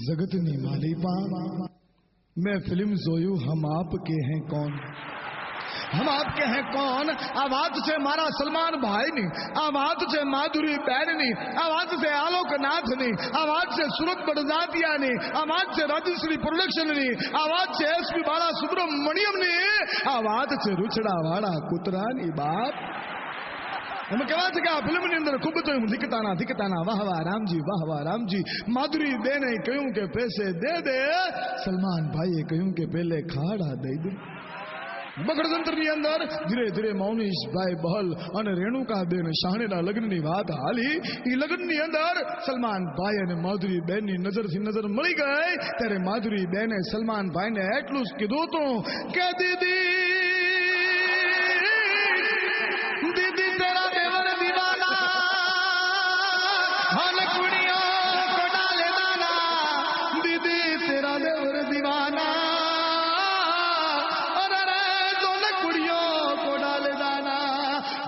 જગતની માલિપા મેં ફિલ્મ જોયું હમ આપ કે હૈ કોણ હમ આપ કે હૈ કોણ આ વાત છે મારા સલમાન ભાઈની આ વાત છે માધુરી બેનની આ વાત છે આલોકનાથની આ વાત છે સુરત બડજાતિયાની આ વાત છે રાજશ્રી પ્રોડક્શનની આ વાત છે એસપી બાળા સુબ્રમણ્યમની આ વાત છે રૂછડા વાળા કૂતરાની બાપ એમ કહેવાય છે કે આ ફિલ્મની અંદર ખૂબ તો ધીકતાના ધીકતાના વાહ વાહ રામજી વાહ વાહ રામજી માધુરી બેને કહ્યું કે પૈસે દે દે સલમાન ભાઈએ કહ્યું કે પેલે ખાડા દઈ દે બગડતંત્રની અંદર ધીરે ધીરે મૌનીશભાઈ બહલ અને રેણુકાબેન શાહણેના લગ્નની વાત હાલી એ લગ્નની અંદર સલમાન ભાઈ અને માધુરી બેનની નજરથી નજર મળી ગઈ ત્યારે માધુરી બેને સલમાન ભાઈને એટલું જ કીધું હતું કે દીદી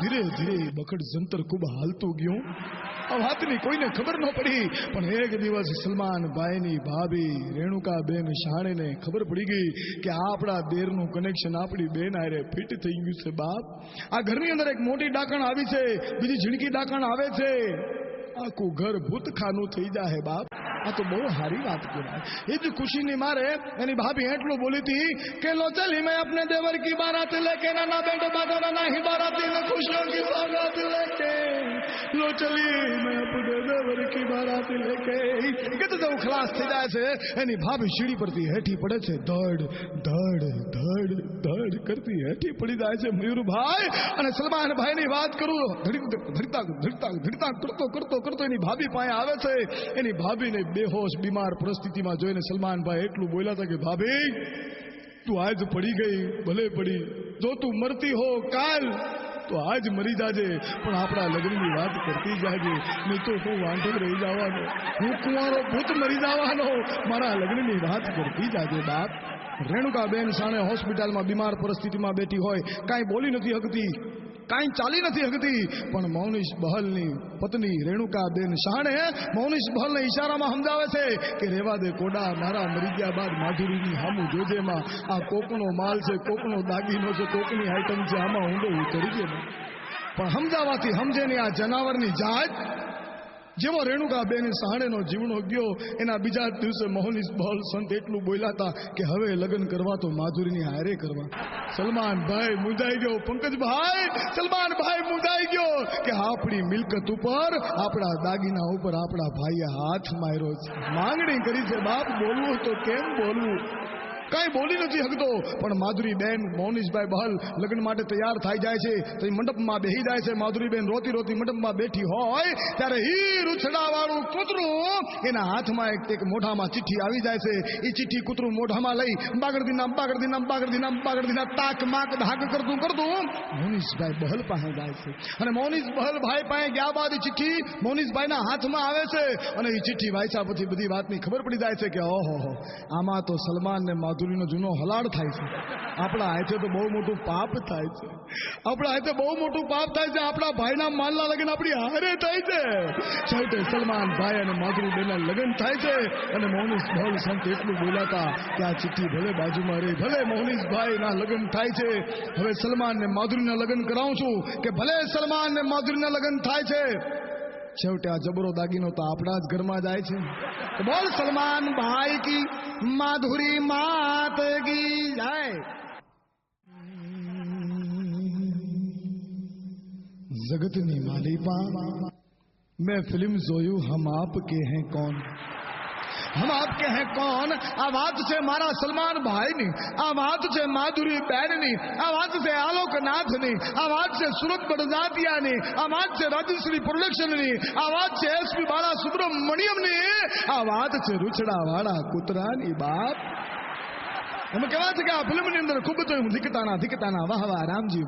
ધીરે ધીરે બકડ જંતર ખૂબ હાલતું ગયું. આ વાતની કોઈને ખબર ન પડી, પણ એક દિવસ સલમાન ભાઈની ભાભી રેણુકાબેન શાણેને ખબર પડી ગઈ કે આપણા દેરનું કનેક્શન આપણી બેન આરે ફિટ થઈ ગયું છે, બાપ. આ ઘરની અંદર એક મોટી ડાકણ આવી છે, બીજી ઝીણકી ડાકણ આવે છે. આખું ઘર ભૂતખાનું થઈ જાય બાપ. આ તો બહુ સારી વાત કહેવાય. એ જ ખુશીની મારે એની ભાભી એટલું બોલી હતી કે, લો, ચલી, મેં આપણે દેવર કી બારાત લેકે ના ના બેટો બાદો ના ના હિબારાતી ને ખુશ લો કી બારાત લેકે. લો, ચલી, મેં અમેરિકી મારાથી લેકે કે તો ખલાસ થઈ જાય છે. એની ભાભી સીડી પરથી હેઠી પડે છે. ધડ ધડ ધડ ધડ કરતી હેઠી પડી જાય છે મયુરભાઈ અને સલમાન ભાઈની વાત કરું ધડતા ધડતા ધડતા કરતો કરતો કરતો એની ભાભી પાસે આવે છે. એની ભાભીને બેહોશ, બીમાર પરિસ્થિતિમાં જોઈને સલમાનભાઈ એટલું બોલ્યા હતા કે, ભાભી, તું આજ પડી ગઈ, ભલે પડી. જો તું મરતી હો, કાલ તો આજ મરી જાજે, પણ આપણા લગ્નની વાત કરતી જાજે. નહીં તો હું વાંઢો રહી જવાનો, હું કુંવારો ભૂત મરી જવાનો. મારા લગ્નની વાત કરતી જાજે બાપ. રેણુકાબેન સાણે હોસ્પિટલમાં બીમાર પરિસ્થિતિમાં બેઠી હોય, કાંઈ બોલી નથી શકતી કાંઈ ચાલી નથી શકતી પણ મૌનીશ બહલની પત્ની રેણુકાબેન શાણે મૌનીશ બહલને ઈશારામાં સમજાવે છે કે રેવા દે કોડા, મારા મરી ગયા બાદ માધુરીની હામું જોજેમાં. આ કોકનો માલ છે, કોકનો દાગીનો છે, કોકની આઈટમ છે, આમાં ઊંડો ઉતરી ગયો. પણ સમજાવવાથી સમજે નહીં આ જનાવરની જાત જેવો રેણુકાબેન સાણેનો જીવનો ગયો, એના બીજા દિવસે મોહનીશ બહલ સંત એટલું બોલ્યા કે હવે લગ્ન કરવા તો માધુરીની હારે કરવા. સલમાન ભાઈ મુંજાઈ ગયો, પંકજભાઈ સલમાન ભાઈ મુંજાઈ ગયો કે આપણી મિલકત ઉપર, આપણા દાગીના ઉપર આપણા ભાઈએ હાથ માર્યો છે. માંગણી કરી છે બાપ બોલવું તો કેમ બોલવું? કાંઈ બોલી નથી શકતો. પણ માધુરીબેન મોનીશભાઈ બહલ લગ્ન માટે તૈયાર થઈ જાય છે, તો મંડપમાં બેહી જાય છે. માધુરીબેન રોતી રોતી મંડપમાં બેઠી હોય, ત્યારે હીર ઉછડાવાળું કૂતરું એના હાથમાં એક એક મોઢામાં ચિઠ્ઠી આવી જાય છે. એ ચિઠ્ઠી કૂતરું મોઢામાં લઈ બાગડદીના બાગડદીના બાગડદીના બાગડદીના તાક, માક, ધાક કરતું કરતું મોનીશભાઈ બહલ પાસે જાય છે. અને મોનીશ બહલ ભાઈ પાસે ગયા બાદ ચિઠ્ઠી મોનીશભાઈના હાથમાં આવે છે. અને એ ચિઠ્ઠી વાંચ્યા પછી બધી વાતની ખબર પડી જાય છે કે ઓહો આમાં તો સલમાન ને માધુરીનો જૂનો હલાડ થાય છે. આપણા હાથે તો બહુ મોટું પાપ થાય છે. આપણા હાથે બહુ મોટું પાપ થાય છે. આપણા ભાઈના માલના લગ્ન આપણી હારે થાય છે. છેવટે સલમાન ભાઈ અને માધુરી બેના લગ્ન થાય છે. અને મૌનીશ ભલ સંત એટલું બોલાતા કે આ ચિઠ્ઠી ભલે બાજુમાં રહી, ભલે મોનીશભાઈ ભાઈના લગ્ન થાય છે. હવે સલમાન ને માધુરીના લગ્ન કરાવું છું કે ભલે સલમાન ને માધુરીના લગ્ન થાય છે. છેવટે આ જબરો દાગીનો તો આપણા જ ઘરમાં જાય છે. બોલ સલમાન ભાઈ કી માધુરી માત કી જાય. જગતની માલિપા, મેં ફિલ્મ જોયું, હમ આપ કે હૈ કોણ? આપકે હૈ કોણ આ વાત છે મારા સલમાન ભાઈની આ વાત છે માધુરી બેનની આ વાત છે આલોકનાથની આ વાત છે સુરત બડજાતિયાની આ વાત છે રાજશ્રી પ્રોડક્શનની આ વાત છે એસપી બાલા સુબ્રમણ્યમની આ વાત છે રૂછડા વાળા કૂતરાની બાપ અમે કેવા છે કે આ ફિલ્મની અંદર ખૂબ જ ધીકતાના ધીકતાના વાહ વાહ રામજી